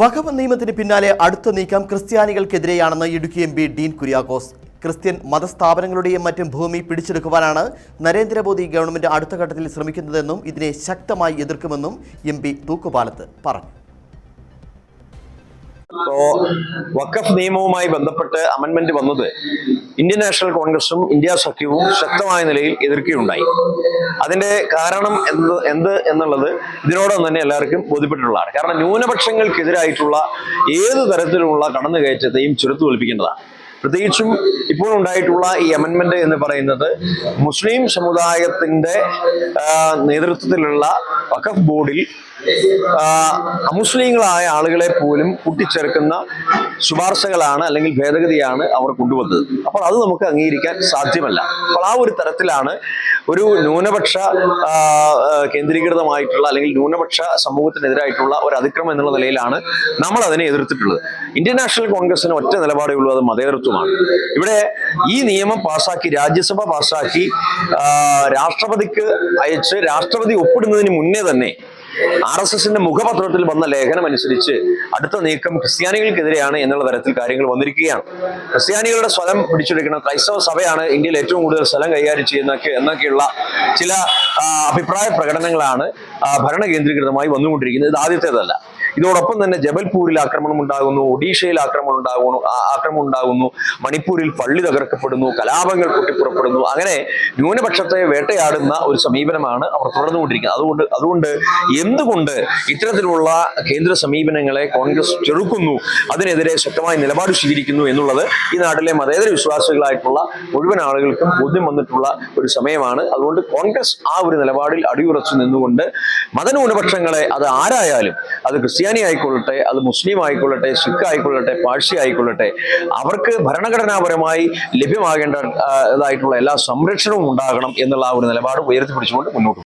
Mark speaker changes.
Speaker 1: വഖഫ് നിയമത്തിന് പിന്നാലെ അടുത്ത നീക്കം ക്രിസ്ത്യാനികൾക്കെതിരെയാണെന്ന് Idukki M P Dean Kuriakose. Christian മതസ്ഥാപനങ്ങളുടെയും മറ്റും ഭൂമി പിടിച്ചെടുക്കുവാനാണ് നരേന്ദ്രമോദി ഗവൺമെന്റ് അടുത്ത ഘട്ടത്തിൽ ശ്രമിക്കുന്നതെന്നും ഇതിനെ ശക്തമായി എതിർക്കുമെന്നും എം പി തൂക്കുപാലത്ത് പറഞ്ഞു.
Speaker 2: ഇപ്പോ വഖഫ് നിയമവുമായി ബന്ധപ്പെട്ട് അമെന്മെന്റ് വന്നത് ഇന്ത്യൻ നാഷണൽ കോൺഗ്രസും ഇന്ത്യ സഖ്യവും ശക്തമായ നിലയിൽ എതിർക്കുകയുണ്ടായി. അതിന്റെ കാരണം എന്ത് എന്ത് എന്നുള്ളത് ഇതിനോടൊന്നും തന്നെ എല്ലാവർക്കും ബോധ്യപ്പെട്ടിട്ടുള്ളതാണ്. കാരണം ന്യൂനപക്ഷങ്ങൾക്കെതിരായിട്ടുള്ള ഏത് തരത്തിലുള്ള കടന്നുകയറ്റത്തെയും ചുരുത്തു തോൽപ്പിക്കേണ്ടതാണ്. പ്രത്യേകിച്ചും ഇപ്പോൾ ഉണ്ടായിട്ടുള്ള ഈ അമെന്മെന്റ് എന്ന് പറയുന്നത് മുസ്ലിം സമുദായത്തിന്റെ നേതൃത്വത്തിലുള്ള വഖഫ് ബോർഡിൽ അമുസ്ലിങ്ങളായ ആളുകളെ പോലും കൂട്ടിച്ചേർക്കുന്ന ശുപാർശകളാണ് അല്ലെങ്കിൽ ഭേദഗതിയാണ് അവർ കൊണ്ടുവന്നത്. അപ്പോൾ അത് നമുക്ക് അംഗീകരിക്കാൻ സാധ്യമല്ല. അപ്പോൾ ആ ഒരു തരത്തിലാണ് ഒരു ന്യൂനപക്ഷ കേന്ദ്രീകൃതമായിട്ടുള്ള അല്ലെങ്കിൽ ന്യൂനപക്ഷ സമൂഹത്തിനെതിരായിട്ടുള്ള ഒരു അതിക്രമം എന്നുള്ള നിലയിലാണ് നമ്മൾ അതിനെ എതിർത്തിട്ടുള്ളത്. ഇന്ത്യൻ നാഷണൽ കോൺഗ്രസിന് ഒറ്റ നിലപാടേ ഉള്ളൂ അത് മതേതൃത്വമാണ് ഇവിടെ ഈ നിയമം പാസാക്കി രാജ്യസഭ പാസാക്കി രാഷ്ട്രപതിക്ക് അയച്ച് രാഷ്ട്രപതി ഒപ്പിടുന്നതിന് മുന്നേ തന്നെ ആർ എസ് എസിന്റെ മുഖപത്രത്തിൽ വന്ന ലേഖനം അനുസരിച്ച് അടുത്ത നീക്കം ക്രിസ്ത്യാനികൾക്കെതിരെയാണ് എന്നുള്ള തരത്തിൽ കാര്യങ്ങൾ വന്നിരിക്കുകയാണ്. ക്രിസ്ത്യാനികളുടെ സ്വലം പിടിച്ചെടുക്കുന്ന ക്രൈസ്തവ സഭയാണ് ഇന്ത്യയിൽ ഏറ്റവും കൂടുതൽ സ്ഥലം കൈകാര്യം ചെയ്യുന്ന എന്നൊക്കെയുള്ള ചില അഭിപ്രായ പ്രകടനങ്ങളാണ് ഭരണകേന്ദ്രീകൃതമായി ഭരണ കേന്ദ്രീകൃതമായി വന്നുകൊണ്ടിരിക്കുന്നത്. ഇത് ആദ്യത്തേതല്ല. ഇതോടൊപ്പം തന്നെ ജബൽപൂരിൽ ആക്രമണം ഉണ്ടാകുന്നു ഒഡീഷയിൽ ആക്രമണം ഉണ്ടാകുന്നു ആക്രമണം ഉണ്ടാകുന്നു മണിപ്പൂരിൽ പള്ളി തകർക്കപ്പെടുന്നു കലാപങ്ങൾ പൊട്ടിപ്പുറപ്പെടുന്നു. അങ്ങനെ ന്യൂനപക്ഷത്തെ വേട്ടയാടുന്ന ഒരു സമീപനമാണ് അവർ തുടർന്നുകൊണ്ടിരിക്കുന്നത്. അതുകൊണ്ട് അതുകൊണ്ട് എന്തുകൊണ്ട് ഇത്തരത്തിലുള്ള കേന്ദ്ര സമീപനങ്ങളെ കോൺഗ്രസ് ചെറുക്കുന്നു? അതിനെതിരെ ശക്തമായ നിലപാട് സ്വീകരിക്കുന്നു എന്നുള്ളത് ഈ നാട്ടിലെ മതേതര വിശ്വാസികളായിട്ടുള്ള മുഴുവൻ ആളുകൾക്കും ബോധ്യം വന്നിട്ടുള്ള ഒരു സമയമാണ്. അതുകൊണ്ട് കോൺഗ്രസ് ആ ഒരു നിലപാടിൽ അടിയുറച്ചു നിന്നുകൊണ്ട് മതന്യൂനപക്ഷങ്ങളെ അത് ആരായാലും അത് ക്രിസ്ത്യാനി ആയിക്കൊള്ളട്ടെ അത് മുസ്ലിം ആയിക്കൊള്ളട്ടെ സിഖ് ആയിക്കൊള്ളട്ടെ പാഴ്സി ആയിക്കൊള്ളട്ടെ അവർക്ക് ഭരണഘടനാപരമായി ലഭ്യമാകേണ്ടതായിട്ടുള്ള എല്ലാ സംരക്ഷണവും ഉണ്ടാകണം എന്നുള്ള ആ ഒരു നിലപാട് ഉയർത്തിപ്പിടിച്ചുകൊണ്ട് മുന്നോട്ട്